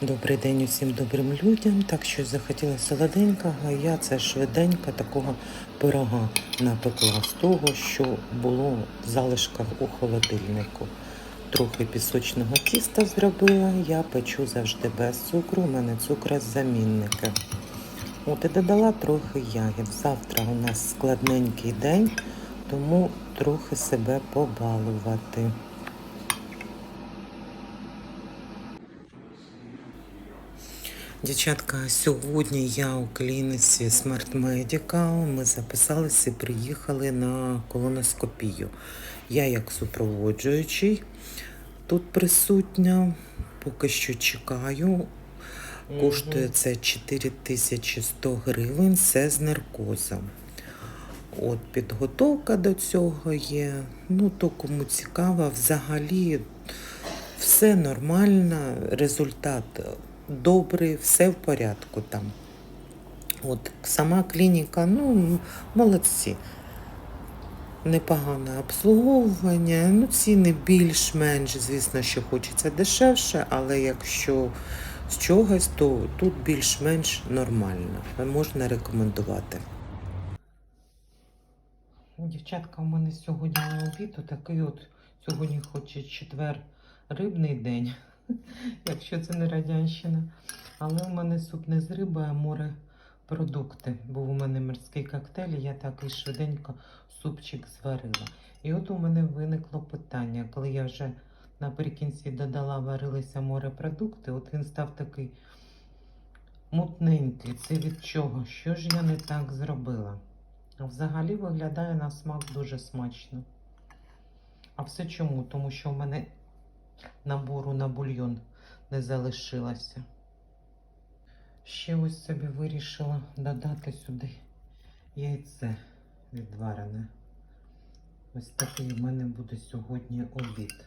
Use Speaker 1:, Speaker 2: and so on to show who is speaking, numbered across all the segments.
Speaker 1: Добрий день усім добрим людям. Так що захотіла солоденького, я це швиденько такого пирога напекла з того, що було в залишках у холодильнику. Трохи пісочного тіста зробила, я печу завжди без цукру, у мене цукрозамінники. От і додала трохи ягід. Завтра у нас складненький день, тому трохи себе побалувати. Дівчатка, сьогодні я у клініці Smart Medical. Ми записалися і приїхали на колоноскопію. Я як супроводжуючий тут присутня, поки що чекаю. Коштує це 4100 гривень, все з наркозом. От підготовка до цього є. Ну, то кому цікаво, взагалі все нормально, результат добрий, все в порядку там. От сама клініка, ну, молодці. Непогане обслуговування, ну ціни більш-менш, звісно, що хочеться дешевше, але якщо з чогось, то тут більш-менш нормально. Можна рекомендувати. Дівчатка, у мене сьогодні на обід такий от сьогодні хоч четвер рибний день, якщо це не радянщина. Але у мене суп не з риби, а морепродукти. Був у мене морський коктейль, і я так і швиденько супчик зварила. І от у мене виникло питання, коли я вже наприкінці додала, варилися морепродукти, от він став такий мутненький. Це від чого? Що ж я не так зробила? Взагалі виглядає на смак дуже смачно. А все чому? Тому що в мене набору на бульйон не залишилося. Ще ось собі вирішила додати сюди яйце відварене. Ось такий в мене буде сьогодні обід.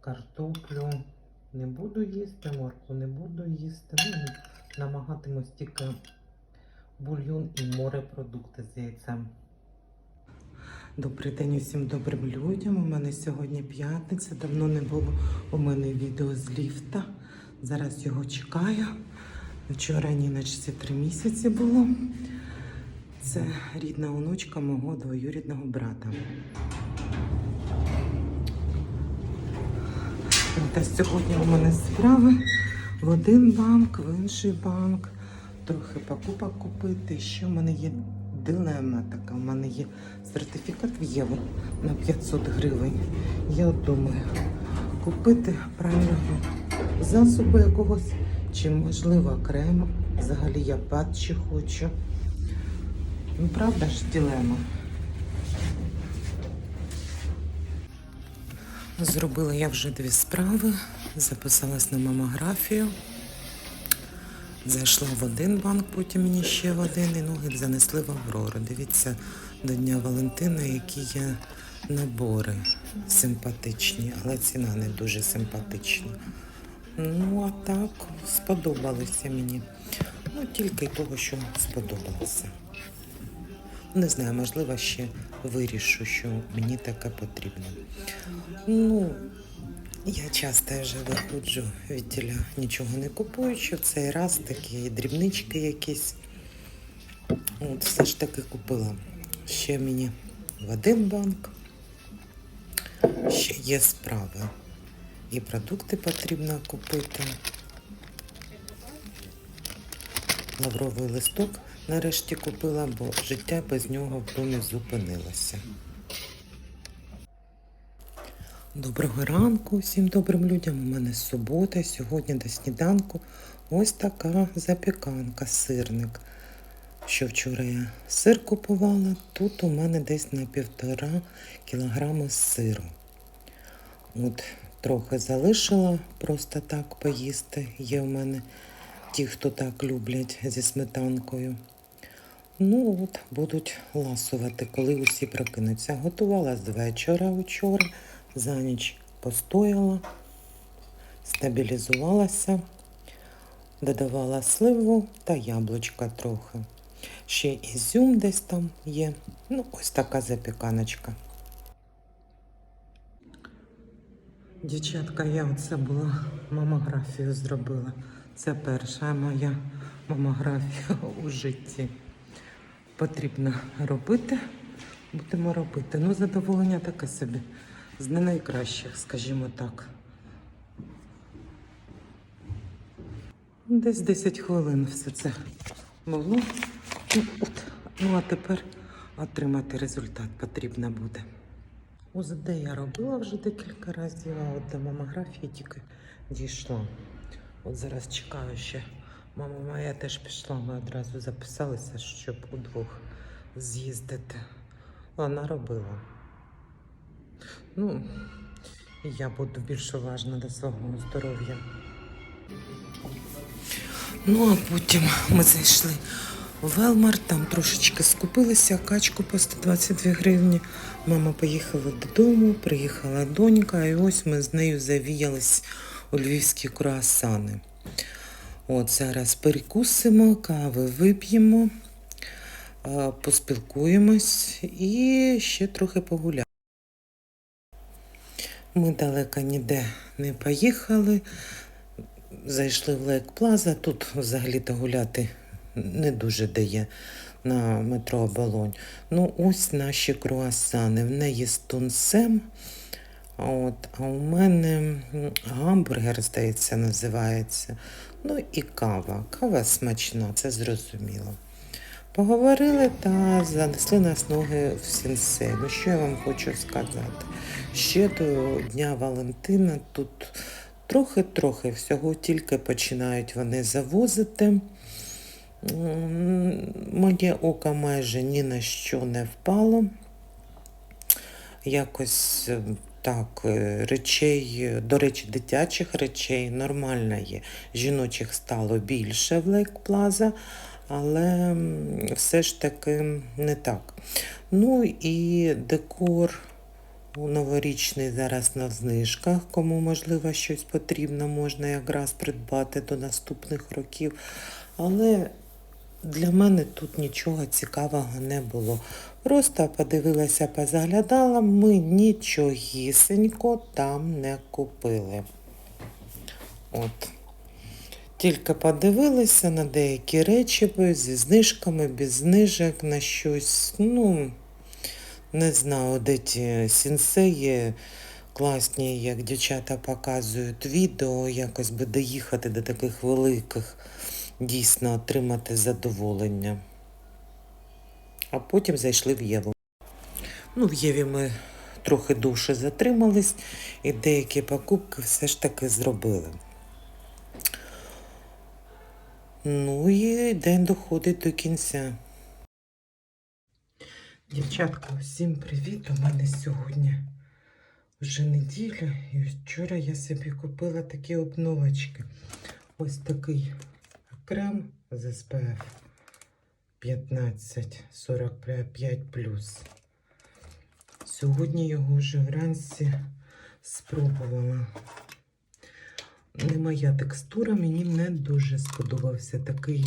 Speaker 1: Картоплю не буду їсти, моркву не буду їсти. Ну, намагатимусь тільки бульйон і морепродукти з яйцем. Добрий день усім добрим людям. У мене сьогодні п'ятниця. Давно не було у мене відео з ліфта. Зараз його чекаю. Вчора Ніночці три місяці було. Це рідна онучка мого двоюрідного брата. Та сьогодні у мене справи в один банк, в інший банк. Трохи покупок купити. Ще в мене є дилема така. У мене є сертифікат в євро на 500 гривень. Я от думаю, купити правильного засобу якогось, чи можливо крем. Взагалі я патчі хочу. Ну, правда ж, дилема. Зробила я вже дві справи, записалась на мамографію. Зайшла в один банк, потім мені ще в один, і ноги занесли в Аврору. Дивіться, до Дня Валентина, які є набори симпатичні, але ціна не дуже симпатична. Ну, а так, сподобалося мені. Ну, тільки того, що сподобалося. Не знаю, можливо, ще вирішу, що мені таке потрібно. Ну, я часто вже виходжу від тіля, нічого не купуючи. В цей раз такі дрібнички якісь. От все ж таки купила. Ще мені в один банк. Ще є справи. І продукти потрібно купити. Лавровий листок нарешті купила, бо життя без нього в домі зупинилося. Доброго ранку всім добрим людям. У мене субота. Сьогодні до сніданку ось така запіканка, сирник. Що вчора я сир купувала, тут у мене десь на півтора кілограми сиру. От трохи залишила просто так поїсти. Є в мене ті, хто так люблять зі сметанкою. Ну от, будуть ласувати, коли усі прокинуться. Готувала з вечора вчора, за ніч постояла, стабілізувалася, додавала сливу та яблучка трохи. Ще ізюм десь там є. Ну, ось така запіканочка. Дівчатка, я оце була мамографію зробила. Це перша моя мамографія у житті. Потрібно робити, будемо робити. Ну, задоволення таке собі. З не найкращих, скажімо так. Десь 10 хвилин все це було. Ну, от. ну а тепер отримати результат потрібно буде. УЗД я робила вже декілька разів, а от до мамографії тільки дійшла. От зараз чекаю ще. Мама моя теж пішла, ми одразу записалися, щоб удвох з'їздити. Вона робила. Ну, я буду більш уважна до свого здоров'я. Ну, а потім ми зайшли в Велмар, там трошечки скупилися, качку по 122 гривні. Мама поїхала додому, приїхала донька, і ось ми з нею завіялись у львівські круасани. От зараз перекусимо, кави вип'ємо, поспілкуємось і ще трохи погуляємо. Ми далеко ніде не поїхали. Зайшли в Лейк Плаза. Тут взагалі-то гуляти не дуже дає на метро Оболонь. Ну, ось наші круасани. В неї з тунцем. От, а у мене гамбургер, здається, називається. Ну і кава. Кава смачна, це зрозуміло. Поговорили та занесли нас ноги в сінсей. Ну, що я вам хочу сказати? Ще до Дня Валентина тут трохи-трохи всього тільки починають вони завозити. Моє око майже ні на що не впало. Якось е, так, е, речей, до речі, дитячих речей нормально є. Жіночих стало більше в Лейк Плаза, але все ж таки не так. Ну і декор у новорічний зараз на знижках. Кому можливо щось потрібно, можна якраз придбати до наступних років. Але для мене тут нічого цікавого не було. Просто подивилася, позаглядала, ми нічогісенько там не купили. От. Тільки подивилися на деякі речі зі знижками, без знижок на щось. Ну, не знаю, де ті сінсеї класні, як дівчата показують відео, якось би доїхати до таких великих, дійсно отримати задоволення. А потім зайшли в Єву. Ну, в Єві ми трохи довше затримались і деякі покупки все ж таки зробили. Ну і день доходить до кінця. Дівчатка, всім привіт! У мене сьогодні вже неділя, і вчора я собі купила такі обновочки. Ось такий крем з SPF 15 45 Сьогодні його вже вранці спробувала. Не моя текстура, мені не дуже сподобався такий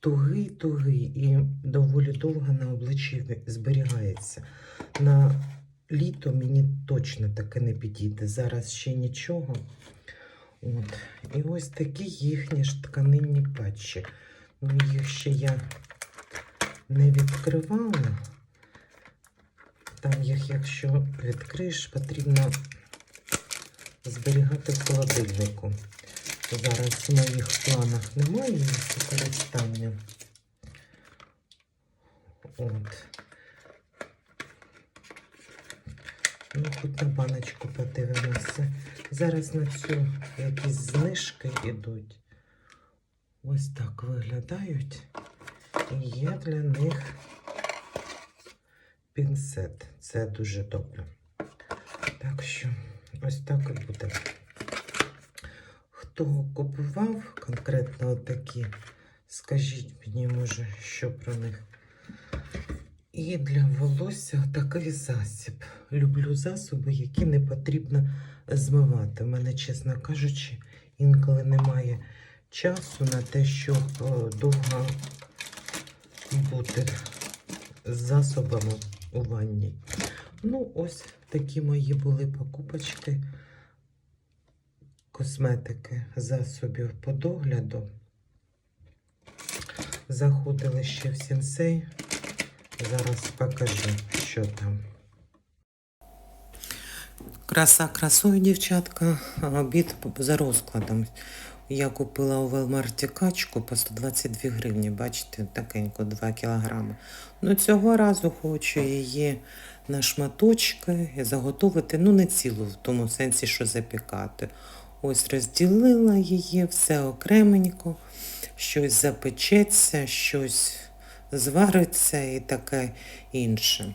Speaker 1: тугий-тугий і доволі довго на обличчі зберігається. На літо мені точно таке не підійде. Зараз ще нічого. От. І ось такі їхні ж тканинні патчі. Ну, їх ще я не відкривала. Там їх, якщо відкриєш, потрібно зберігати в холодильнику. Зараз в моїх планах немає їх використання. От. Ну, хоч на баночку подивимося. Зараз на цю якісь знижки йдуть. Ось так виглядають. І є для них пінцет. Це дуже добре. Так що ось так і буде. Хто купував конкретно такі, скажіть мені, може, що про них. І для волосся такий засіб. Люблю засоби, які не потрібно змивати. У мене, чесно кажучи, інколи немає часу на те, щоб е, довго бути з засобами у ванні. Ну, ось такі мої були покупочки. косметики, засобів по догляду. Заходили ще в сенсей. Зараз покажу, що там. Краса красою, дівчатка, обід за розкладом. Я купила у Велмарті качку по 122 гривні, бачите, такенько 2 кілограми. Ну цього разу хочу її на шматочки і заготовити, ну не цілу, в тому сенсі, що запікати. Ось розділила її, все окременько, щось запечеться, щось звариться і таке інше.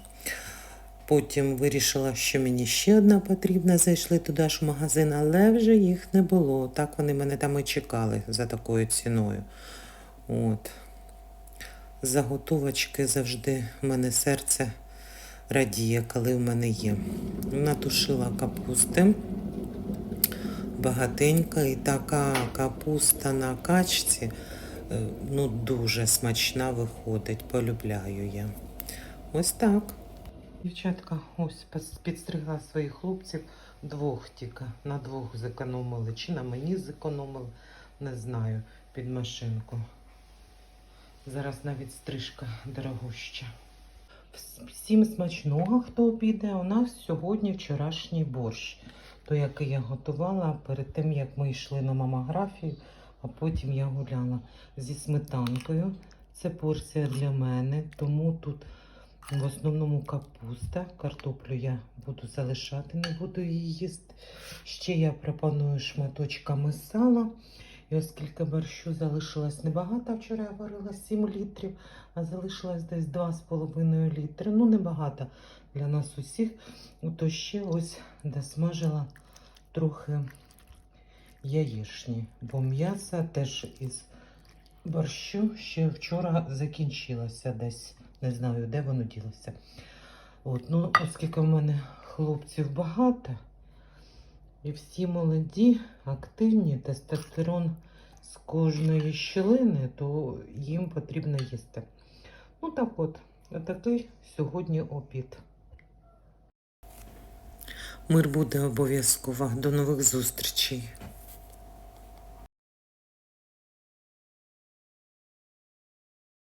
Speaker 1: Потім вирішила, що мені ще одна потрібна. Зайшли туди ж в магазин, але вже їх не було. Так вони мене там і чекали за такою ціною. От. Заготовочки завжди в мене серце радіє, коли в мене є. Натушила капусти. Багатенька і така капуста на качці е, ну, дуже смачна виходить. Полюбляю я. Ось так. Дівчатка, ось підстригла своїх хлопців двох тільки. На двох зекономили. Чи на мені зекономили, не знаю, під машинку. Зараз навіть стрижка дорогуща. Всім смачного, хто піде. У нас сьогодні вчорашній борщ. Той, який я готувала перед тим, як ми йшли на мамографію, а потім я гуляла зі сметанкою. Це порція для мене, тому тут в основному капуста. Картоплю я буду залишати, не буду її їсти. Ще я пропоную шматочками сала. І оскільки борщу залишилось небагато, вчора я варила 7 літрів, а залишилось десь 2,5 літри. Ну, небагато для нас усіх. То ще ось досмажила трохи яєчні, бо м'ясо теж із борщу ще вчора закінчилося десь. Не знаю, де воно ділося. От, ну, оскільки в мене хлопців багато, і всі молоді, активні, тестостерон з кожної щілини, то їм потрібно їсти. Ну так от, отакий сьогодні обід. Мир буде обов'язково. До нових зустрічей.